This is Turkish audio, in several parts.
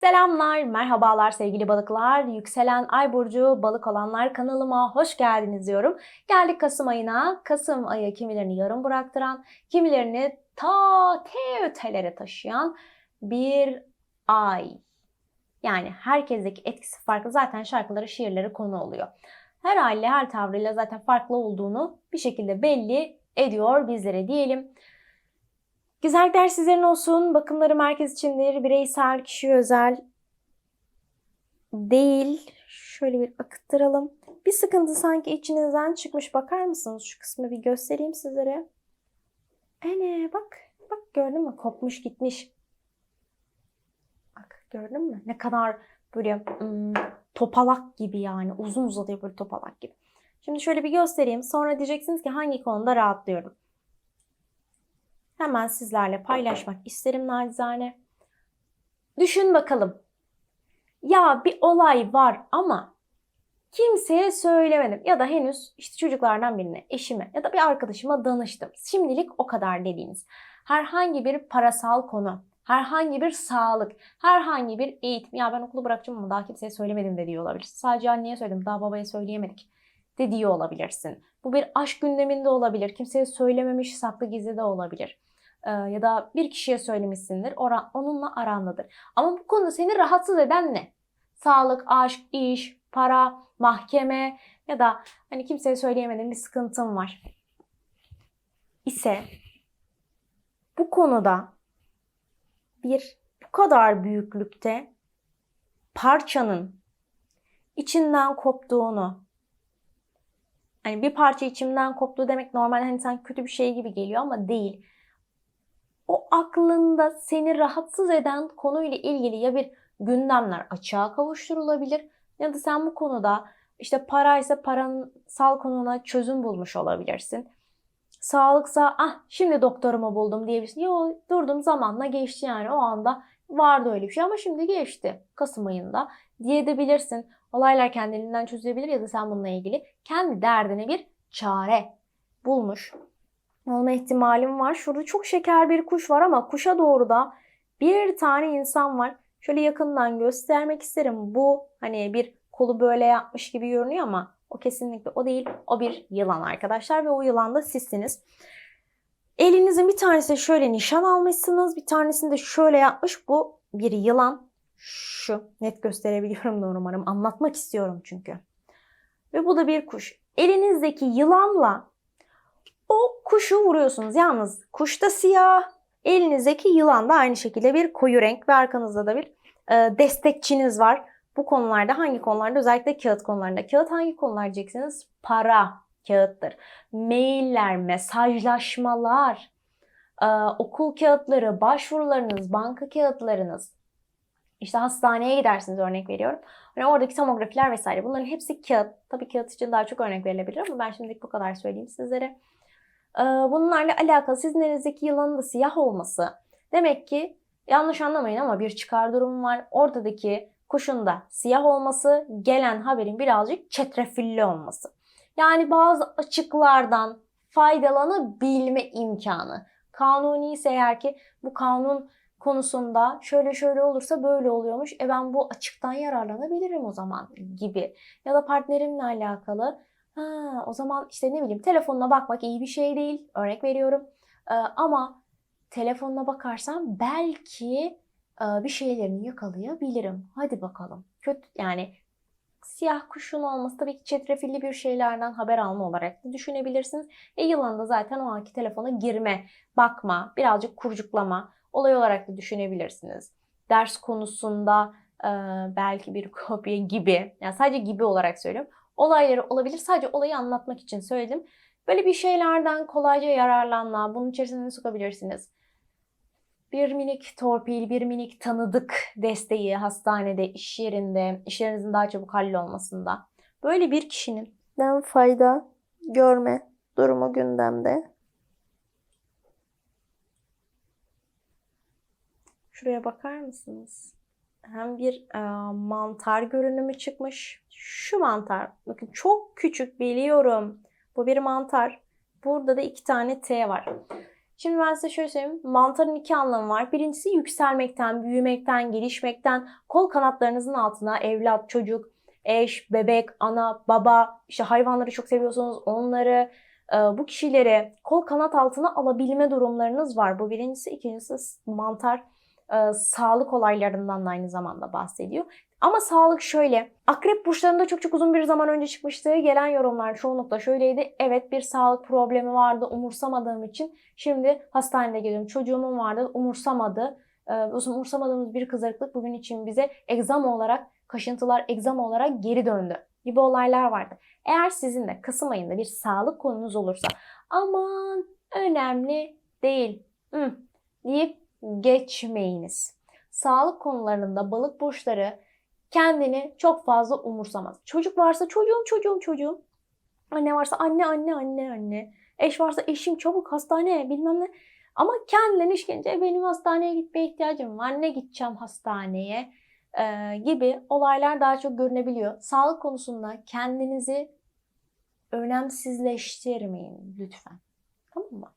Selamlar, merhabalar sevgili balıklar. Yükselen ay burcu balık olanlar kanalıma hoş geldiniz diyorum. Geldik Kasım ayına. Kasım ayı kimilerini yarım bıraktıran, kimilerini ta te ötelere taşıyan bir ay. Yani herkesteki etkisi farklı. Zaten şarkıları, şiirleri konu oluyor. Her haliyle, her tavrıyla zaten farklı olduğunu bir şekilde belli ediyor bizlere diyelim. Güzellikler sizlerin olsun. Bakımları merkez içindir. Bireysel, kişi özel değil. Şöyle bir akıttıralım. Bir sıkıntı sanki içinizden çıkmış. Bakar mısınız? Şu kısmı bir göstereyim sizlere. Ene bak. Bak gördün mü? Kopmuş gitmiş. Bak gördün mü? Ne kadar böyle ım, topalak gibi yani. Uzun uzadıya böyle topalak gibi. Şimdi şöyle bir göstereyim. Sonra diyeceksiniz ki hangi konuda rahatlıyorum. Hemen sizlerle paylaşmak isterim nacizane. Düşün bakalım. Ya bir olay var ama kimseye söylemedim ya da henüz işte çocuklardan birine, eşime ya da bir arkadaşıma danıştım. Şimdilik o kadar dediğiniz herhangi bir parasal konu, herhangi bir sağlık, herhangi bir eğitim. Ya ben okulu bırakacağım ama daha kimseye söylemedim de diyor olabilir. Sadece anneye söyledim, daha babaya söyleyemedik de diyor olabilirsin. Bu bir aşk gündeminde olabilir. Kimseye söylememiş, saklı gizli de olabilir. Ee, ya da bir kişiye söylemişsindir. Onunla arandadır. Ama bu konuda seni rahatsız eden ne? Sağlık, aşk, iş, para, mahkeme ya da hani kimseye söyleyemediğin bir sıkıntın var. İse bu konuda bir bu kadar büyüklükte parçanın içinden koptuğunu hani bir parça içimden koptu demek normal hani sen kötü bir şey gibi geliyor ama değil. O aklında seni rahatsız eden konuyla ilgili ya bir gündemler açığa kavuşturulabilir ya da sen bu konuda işte paraysa paransal konuna çözüm bulmuş olabilirsin. Sağlıksa ah şimdi doktorumu buldum diyebilirsin. Yo durdum zamanla geçti yani o anda vardı öyle bir şey ama şimdi geçti Kasım ayında diyebilirsin. Olaylar kendiliğinden çözülebilir ya da sen bununla ilgili kendi derdine bir çare bulmuş olma ihtimalim var. Şurada çok şeker bir kuş var ama kuşa doğru da bir tane insan var. Şöyle yakından göstermek isterim. Bu hani bir kolu böyle yapmış gibi görünüyor ama o kesinlikle o değil. O bir yılan arkadaşlar ve o yılan da sizsiniz. Elinizin bir tanesi şöyle nişan almışsınız. Bir tanesini de şöyle yapmış. Bu bir yılan. Şu net gösterebiliyorum da umarım. Anlatmak istiyorum çünkü. Ve bu da bir kuş. Elinizdeki yılanla o kuşu vuruyorsunuz. Yalnız kuş da siyah, elinizdeki yılan da aynı şekilde bir koyu renk ve arkanızda da bir e, destekçiniz var. Bu konularda hangi konularda özellikle kağıt konularında. Kağıt hangi konular diyeceksiniz? Para kağıttır. Mailler, mesajlaşmalar, e, okul kağıtları, başvurularınız, banka kağıtlarınız. İşte hastaneye gidersiniz örnek veriyorum. Hani oradaki tomografiler vesaire bunların hepsi kağıt. Tabii kağıt için daha çok örnek verilebilir ama ben şimdilik bu kadar söyleyeyim sizlere. Bunlarla alakalı sizin elinizdeki yılanın da siyah olması. Demek ki yanlış anlamayın ama bir çıkar durumu var. Ortadaki kuşun da siyah olması, gelen haberin birazcık çetrefilli olması. Yani bazı açıklardan faydalanabilme imkanı. Kanuni ise eğer ki bu kanun konusunda şöyle şöyle olursa böyle oluyormuş. E ben bu açıktan yararlanabilirim o zaman gibi. Ya da partnerimle alakalı Ha, o zaman işte ne bileyim telefonuna bakmak iyi bir şey değil. Örnek veriyorum. Ee, ama telefonuna bakarsam belki e, bir şeylerini yakalayabilirim. Hadi bakalım. Kötü yani siyah kuşun olması tabii ki çetrefilli bir şeylerden haber alma olarak da düşünebilirsiniz. E yılan da zaten o anki telefona girme, bakma, birazcık kurcuklama olay olarak da düşünebilirsiniz. Ders konusunda e, belki bir kopya gibi, yani sadece gibi olarak söylüyorum olayları olabilir. Sadece olayı anlatmak için söyledim. Böyle bir şeylerden kolayca yararlanma, bunun içerisine sokabilirsiniz. Bir minik torpil, bir minik tanıdık desteği hastanede, iş yerinde, iş yerinizin daha çabuk hallolmasında. Böyle bir kişinin fayda görme durumu gündemde. Şuraya bakar mısınız? Hem bir e, mantar görünümü çıkmış şu mantar. Bakın çok küçük biliyorum. Bu bir mantar. Burada da iki tane T var. Şimdi ben size şöyle söyleyeyim. Mantarın iki anlamı var. Birincisi yükselmekten, büyümekten, gelişmekten, kol kanatlarınızın altına evlat, çocuk, eş, bebek, ana, baba, işte hayvanları çok seviyorsanız onları, e, bu kişileri kol kanat altına alabilme durumlarınız var. Bu birincisi. ikincisi mantar e, sağlık olaylarından da aynı zamanda bahsediyor. Ama sağlık şöyle. Akrep burçlarında çok çok uzun bir zaman önce çıkmıştı. Gelen yorumlar çoğunlukla şöyleydi. Evet bir sağlık problemi vardı umursamadığım için. Şimdi hastanede gidiyorum. Çocuğumun vardı umursamadı. Ee, umursamadığımız bir kızarıklık bugün için bize egzama olarak, kaşıntılar egzama olarak geri döndü gibi olaylar vardı. Eğer sizin de Kasım ayında bir sağlık konunuz olursa aman önemli değil hı, deyip geçmeyiniz. Sağlık konularında balık burçları kendini çok fazla umursamaz. Çocuk varsa çocuğum çocuğum çocuğum. Anne varsa anne anne anne anne. Eş varsa eşim çabuk hastaneye bilmem ne. Ama kendilerine işkence benim hastaneye gitmeye ihtiyacım var. Ne gideceğim hastaneye ee, gibi olaylar daha çok görünebiliyor. Sağlık konusunda kendinizi önemsizleştirmeyin lütfen. Tamam mı?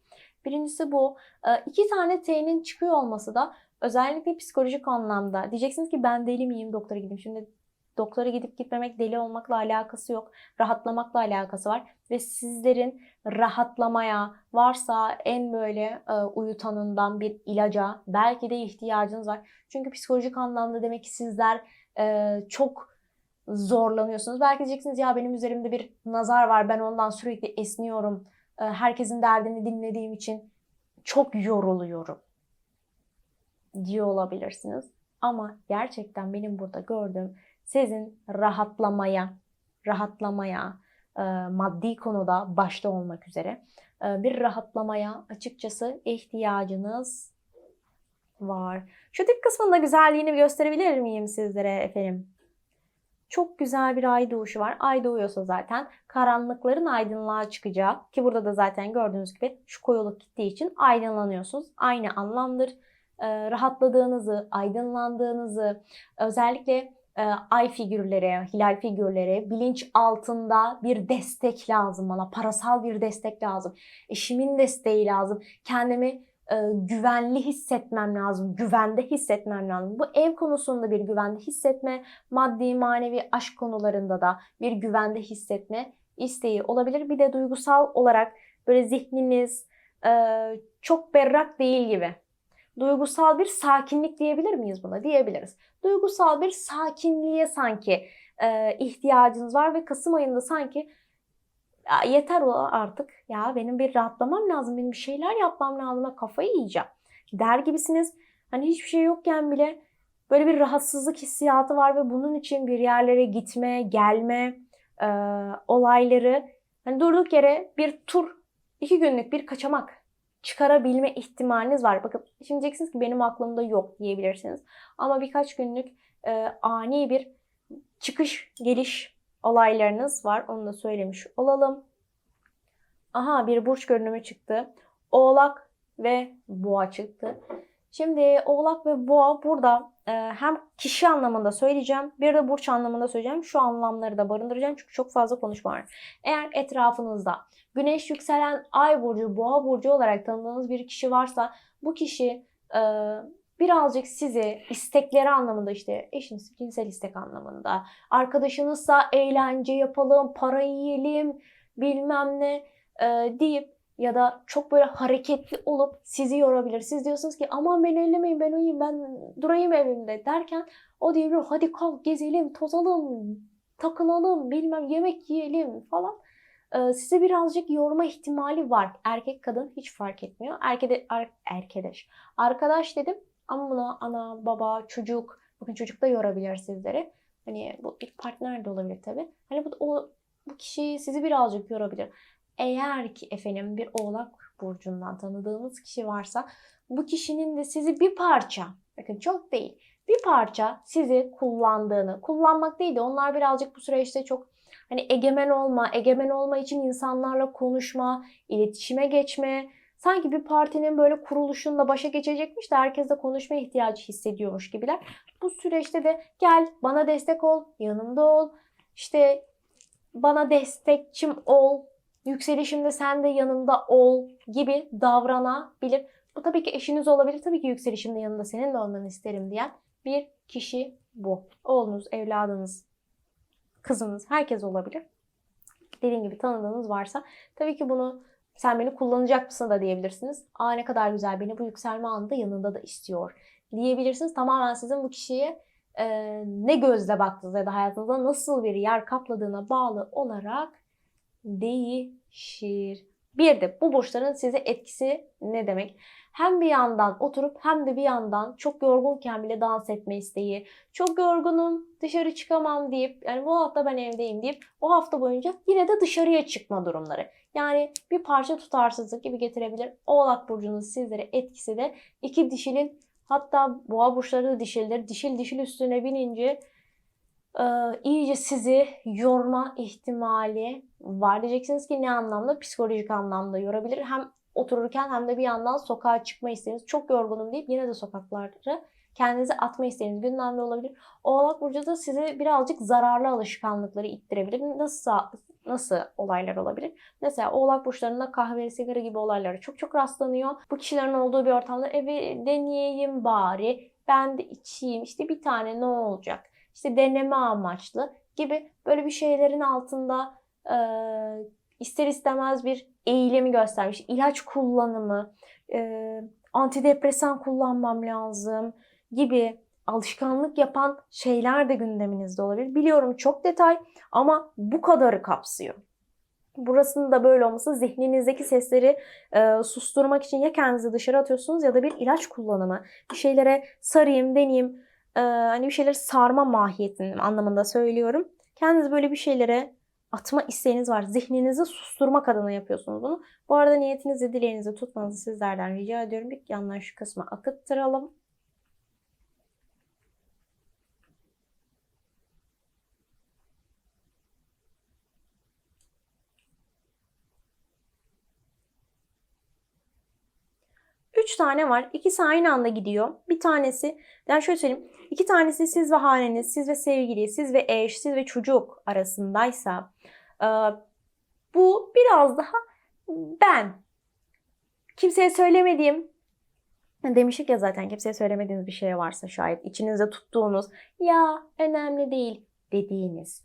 Birincisi bu. Ee, iki tane T'nin çıkıyor olması da özellikle psikolojik anlamda. Diyeceksiniz ki ben deli miyim doktora gideyim. Şimdi doktora gidip gitmemek deli olmakla alakası yok. Rahatlamakla alakası var. Ve sizlerin rahatlamaya varsa en böyle e, uyutanından bir ilaca belki de ihtiyacınız var. Çünkü psikolojik anlamda demek ki sizler e, çok zorlanıyorsunuz. Belki diyeceksiniz ya benim üzerimde bir nazar var ben ondan sürekli esniyorum. E, herkesin derdini dinlediğim için çok yoruluyorum diyor olabilirsiniz. Ama gerçekten benim burada gördüğüm sizin rahatlamaya, rahatlamaya, e, maddi konuda başta olmak üzere e, bir rahatlamaya açıkçası ihtiyacınız var. Şu tip kısmında güzelliğini gösterebilir miyim sizlere efendim? Çok güzel bir ay doğuşu var. Ay doğuyorsa zaten karanlıkların aydınlığa çıkacağı ki burada da zaten gördüğünüz gibi şu koyuluk gittiği için aydınlanıyorsunuz. Aynı anlamdır. E, rahatladığınızı, aydınlandığınızı, özellikle e, ay figürleri, hilal figürleri, bilinç altında bir destek lazım bana. Parasal bir destek lazım. Eşimin desteği lazım. Kendimi e, güvenli hissetmem lazım. Güvende hissetmem lazım. Bu ev konusunda bir güvende hissetme, maddi manevi aşk konularında da bir güvende hissetme isteği olabilir. Bir de duygusal olarak böyle zihniniz çok berrak değil gibi duygusal bir sakinlik diyebilir miyiz buna? Diyebiliriz. Duygusal bir sakinliğe sanki e, ihtiyacınız var ve Kasım ayında sanki ya yeter o artık ya benim bir rahatlamam lazım, benim bir şeyler yapmam lazım, kafayı yiyeceğim der gibisiniz. Hani hiçbir şey yokken bile böyle bir rahatsızlık hissiyatı var ve bunun için bir yerlere gitme, gelme e, olayları hani durduk yere bir tur, iki günlük bir kaçamak çıkarabilme ihtimaliniz var. Bakın şimdi diyeceksiniz ki benim aklımda yok diyebilirsiniz. Ama birkaç günlük e, ani bir çıkış geliş olaylarınız var. Onu da söylemiş olalım. Aha bir burç görünümü çıktı. Oğlak ve boğa çıktı. Şimdi oğlak ve boğa burada e, hem kişi anlamında söyleyeceğim bir de burç anlamında söyleyeceğim. Şu anlamları da barındıracağım çünkü çok fazla konuşma var. Eğer etrafınızda güneş yükselen ay burcu, boğa burcu olarak tanıdığınız bir kişi varsa bu kişi e, birazcık sizi istekleri anlamında işte eşiniz cinsel istek anlamında arkadaşınızsa eğlence yapalım, para yiyelim bilmem ne e, deyip ya da çok böyle hareketli olup sizi yorabilir. Siz diyorsunuz ki aman beni ellemeyin ben uyuyayım ben durayım evimde derken o diyebilir hadi kalk gezelim tozalım takılalım bilmem yemek yiyelim falan. Ee, size birazcık yorma ihtimali var. Erkek kadın hiç fark etmiyor. Erkede, ar, erkedeş. Arkadaş dedim ama buna ana, baba, çocuk, bakın çocuk da yorabilir sizleri. Hani bu bir partner de olabilir tabii. Hani bu, o, bu kişi sizi birazcık yorabilir. Eğer ki efendim bir oğlak burcundan tanıdığımız kişi varsa bu kişinin de sizi bir parça, bakın çok değil, bir parça sizi kullandığını, kullanmak değil de onlar birazcık bu süreçte çok hani egemen olma, egemen olma için insanlarla konuşma, iletişime geçme, sanki bir partinin böyle kuruluşunda başa geçecekmiş de herkesle konuşma ihtiyacı hissediyormuş gibiler. Bu süreçte de gel bana destek ol, yanımda ol, işte bana destekçim ol Yükselişimde sen de yanımda ol gibi davranabilir. Bu tabii ki eşiniz olabilir. Tabii ki yükselişimde yanında senin de olmanı isterim diyen bir kişi bu. Oğlunuz, evladınız, kızınız, herkes olabilir. Dediğim gibi tanıdığınız varsa tabii ki bunu sen beni kullanacak mısın da diyebilirsiniz. Aa ne kadar güzel beni bu yükselme anında yanında da istiyor diyebilirsiniz. Tamamen sizin bu kişiye e, ne gözle baktığınız ya da hayatınızda nasıl bir yer kapladığına bağlı olarak değişir. Bir de bu burçların size etkisi ne demek? Hem bir yandan oturup hem de bir yandan çok yorgunken bile dans etme isteği, çok yorgunum dışarı çıkamam deyip yani bu hafta ben evdeyim deyip o hafta boyunca yine de dışarıya çıkma durumları. Yani bir parça tutarsızlık gibi getirebilir. Oğlak burcunun sizlere etkisi de iki dişilin hatta boğa burçları da dişildir. Dişil dişil üstüne binince e, iyice sizi yorma ihtimali var. Diyeceksiniz ki ne anlamda? Psikolojik anlamda yorabilir. Hem otururken hem de bir yandan sokağa çıkma isteğiniz. Çok yorgunum deyip yine de sokaklarda kendinizi atma isteğiniz gündemde olabilir. Oğlak Burcu da sizi birazcık zararlı alışkanlıkları ittirebilir. Nasıl nasıl olaylar olabilir? Mesela Oğlak Burçlarında kahve, sigara gibi olaylara çok çok rastlanıyor. Bu kişilerin olduğu bir ortamda evi deneyeyim bari, ben de içeyim, işte bir tane ne olacak? İşte deneme amaçlı gibi böyle bir şeylerin altında e, ister istemez bir eğilimi göstermiş. İlaç kullanımı, e, antidepresan kullanmam lazım gibi alışkanlık yapan şeyler de gündeminizde olabilir. Biliyorum çok detay ama bu kadarı kapsıyor. Burasının da böyle olması zihninizdeki sesleri e, susturmak için ya kendinizi dışarı atıyorsunuz ya da bir ilaç kullanımı. Bir şeylere sarayım, deneyeyim, e, hani bir şeyleri sarma mahiyetinin anlamında söylüyorum. Kendiniz böyle bir şeylere atma isteğiniz var. Zihninizi susturmak adına yapıyorsunuz bunu. Bu arada niyetinizi, dileğinizi tutmanızı sizlerden rica ediyorum. Bir yandan şu kısmı akıttıralım. Üç tane var. İkisi aynı anda gidiyor. Bir tanesi, yani şöyle söyleyeyim. İki tanesi siz ve haneniz, siz ve sevgili, siz ve eş, siz ve çocuk arasındaysa e, bu biraz daha ben. Kimseye söylemediğim, demiştik ya zaten kimseye söylemediğiniz bir şey varsa şayet içinizde tuttuğunuz ya önemli değil dediğiniz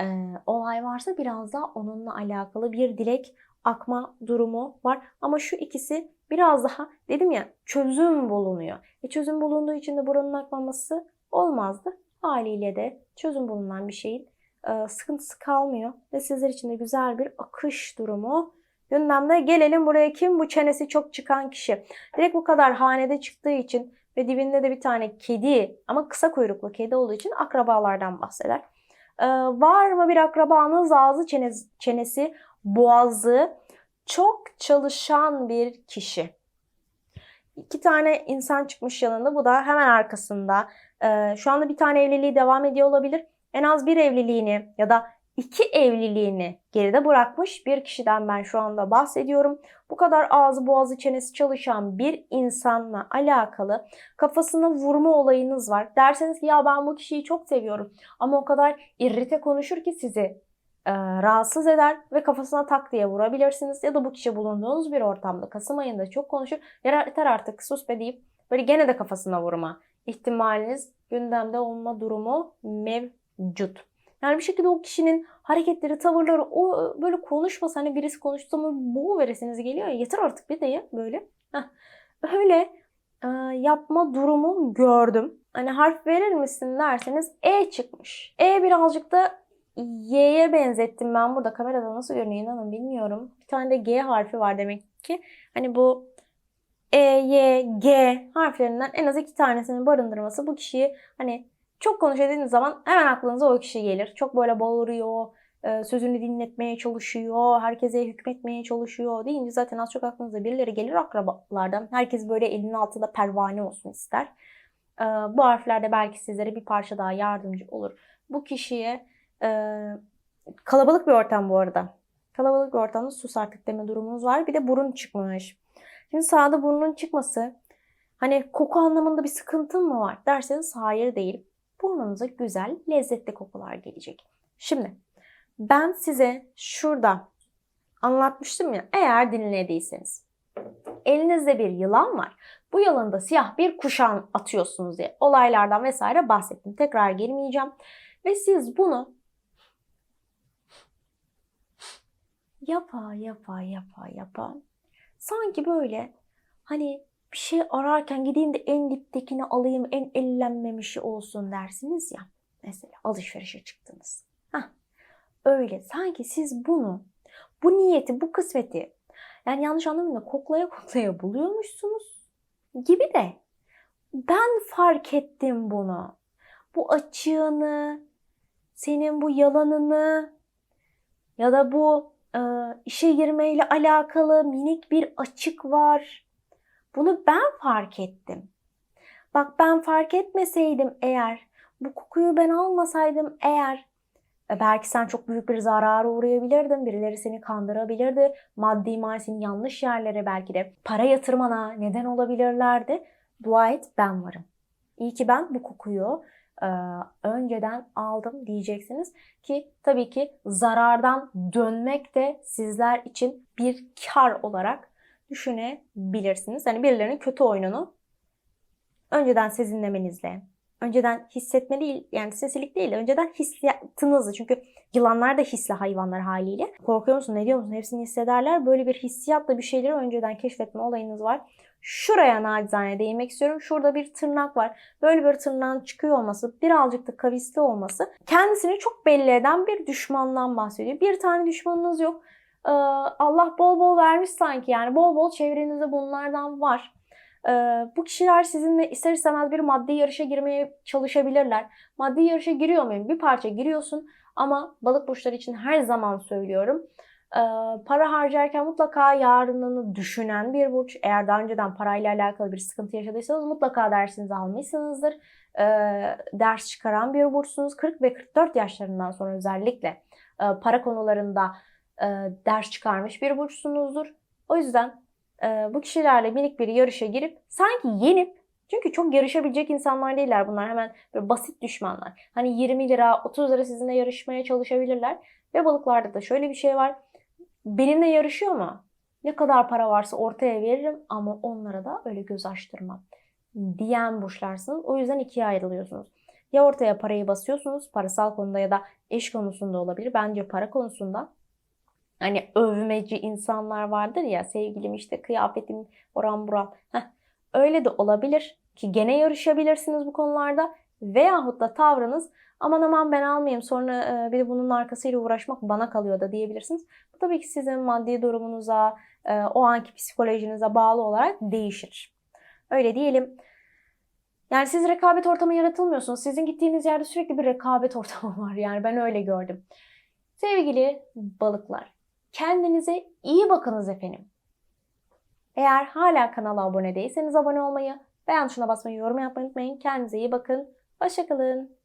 e, olay varsa biraz daha onunla alakalı bir dilek akma durumu var. Ama şu ikisi biraz daha dedim ya çözüm bulunuyor. E çözüm bulunduğu için de buranın akmaması olmazdı. Haliyle de çözüm bulunan bir şeyin e, sıkıntısı kalmıyor. Ve sizler için de güzel bir akış durumu gündemde. Gelelim buraya kim bu çenesi çok çıkan kişi. Direkt bu kadar hanede çıktığı için ve dibinde de bir tane kedi ama kısa kuyruklu kedi olduğu için akrabalardan bahseder. Ee, var mı bir akrabanız ağzı çenesi, çenesi boğazı çok çalışan bir kişi. İki tane insan çıkmış yanında. Bu da hemen arkasında. Ee, şu anda bir tane evliliği devam ediyor olabilir. En az bir evliliğini ya da iki evliliğini geride bırakmış bir kişiden ben şu anda bahsediyorum. Bu kadar ağzı boğazı çenesi çalışan bir insanla alakalı kafasına vurma olayınız var. Derseniz ki ya ben bu kişiyi çok seviyorum ama o kadar irrite konuşur ki sizi e, rahatsız eder ve kafasına tak diye vurabilirsiniz. Ya da bu kişi bulunduğunuz bir ortamda Kasım ayında çok konuşur. Yeter artık sus be deyip böyle gene de kafasına vurma ihtimaliniz gündemde olma durumu mevcut. Yani bir şekilde o kişinin hareketleri, tavırları, o böyle konuşmasa hani birisi konuşsa mı boğu veresiniz geliyor ya yeter artık bir de ya böyle. Heh. Öyle e, yapma durumu gördüm. Hani harf verir misin derseniz E çıkmış. E birazcık da Y'ye benzettim ben burada. Kamerada nasıl görünüyor inanın bilmiyorum. Bir tane de G harfi var demek ki. Hani bu E, Y, G harflerinden en az iki tanesini barındırması bu kişiyi hani çok konuş dediğiniz zaman hemen aklınıza o kişi gelir. Çok böyle bağırıyor, e, sözünü dinletmeye çalışıyor, herkese hükmetmeye çalışıyor deyince zaten az çok aklınıza birileri gelir akrabalardan. Herkes böyle elinin altında pervane olsun ister. E, bu harflerde belki sizlere bir parça daha yardımcı olur. Bu kişiye e, kalabalık bir ortam bu arada. Kalabalık bir ortamda sus artık deme durumunuz var. Bir de burun çıkmış. Şimdi sağda burnun çıkması hani koku anlamında bir sıkıntın mı var derseniz hayır değil. Burnunuza güzel, lezzetli kokular gelecek. Şimdi ben size şurada anlatmıştım ya eğer dinlediyseniz. Elinizde bir yılan var. Bu yılanda siyah bir kuşan atıyorsunuz diye olaylardan vesaire bahsettim. Tekrar girmeyeceğim. Ve siz bunu yapa yapa yapa yapa sanki böyle hani bir şey ararken gideyim de en diptekini alayım en ellenmemişi olsun dersiniz ya. Mesela alışverişe çıktınız. Hah, öyle sanki siz bunu bu niyeti bu kısmeti yani yanlış anlamayın da koklaya koklaya buluyormuşsunuz gibi de ben fark ettim bunu. Bu açığını, senin bu yalanını ya da bu işe girmeyle alakalı minik bir açık var. Bunu ben fark ettim. Bak ben fark etmeseydim eğer, bu kokuyu ben almasaydım eğer e, belki sen çok büyük bir zarara uğrayabilirdin. Birileri seni kandırabilirdi. Maddi seni yanlış yerlere belki de para yatırmana neden olabilirlerdi. Dua et ben varım. İyi ki ben bu kokuyu e, önceden aldım diyeceksiniz ki tabii ki zarardan dönmek de sizler için bir kar olarak düşünebilirsiniz. Hani birilerinin kötü oyununu önceden sezinlemenizle, önceden hissetme değil yani sesilik değil önceden hissiyatınızı çünkü yılanlar da hisli hayvanlar haliyle. Korkuyor musun ne diyor musun hepsini hissederler. Böyle bir hissiyatla bir şeyleri önceden keşfetme olayınız var. Şuraya nacizane değinmek istiyorum. Şurada bir tırnak var. Böyle bir tırnağın çıkıyor olması, birazcık da kavisli olması kendisini çok belli eden bir düşmandan bahsediyor. Bir tane düşmanınız yok. Ee, Allah bol bol vermiş sanki yani bol bol çevrenizde bunlardan var. Ee, bu kişiler sizinle ister istemez bir maddi yarışa girmeye çalışabilirler. Maddi yarışa giriyor muyum? Bir parça giriyorsun ama balık burçları için her zaman söylüyorum. Para harcarken mutlaka yarınını düşünen bir burç. Eğer daha önceden parayla alakalı bir sıkıntı yaşadıysanız mutlaka dersinizi almışsınızdır. Ders çıkaran bir burçsunuz. 40 ve 44 yaşlarından sonra özellikle para konularında ders çıkarmış bir burçsunuzdur. O yüzden bu kişilerle minik bir yarışa girip sanki yenip çünkü çok yarışabilecek insanlar değiller bunlar. Hemen böyle basit düşmanlar. Hani 20 lira, 30 lira sizinle yarışmaya çalışabilirler. Ve balıklarda da şöyle bir şey var. Benimle yarışıyor mu? Ne kadar para varsa ortaya veririm ama onlara da öyle göz açtırmam. Diyen burçlarsınız. O yüzden ikiye ayrılıyorsunuz. Ya ortaya parayı basıyorsunuz parasal konuda ya da eş konusunda olabilir. Bence para konusunda Hani övmeci insanlar vardır ya sevgilim işte kıyafetim oran buram. Heh, öyle de olabilir ki gene yarışabilirsiniz bu konularda. Veyahut da tavrınız aman aman ben almayayım sonra e, bir de bunun arkasıyla uğraşmak bana kalıyor da diyebilirsiniz. Bu tabii ki sizin maddi durumunuza, e, o anki psikolojinize bağlı olarak değişir. Öyle diyelim. Yani siz rekabet ortamı yaratılmıyorsunuz. Sizin gittiğiniz yerde sürekli bir rekabet ortamı var. Yani ben öyle gördüm. Sevgili balıklar, kendinize iyi bakınız efendim. Eğer hala kanala abone değilseniz abone olmayı, beğen tuşuna basmayı, yorum yapmayı unutmayın. Kendinize iyi bakın. Hoşçakalın.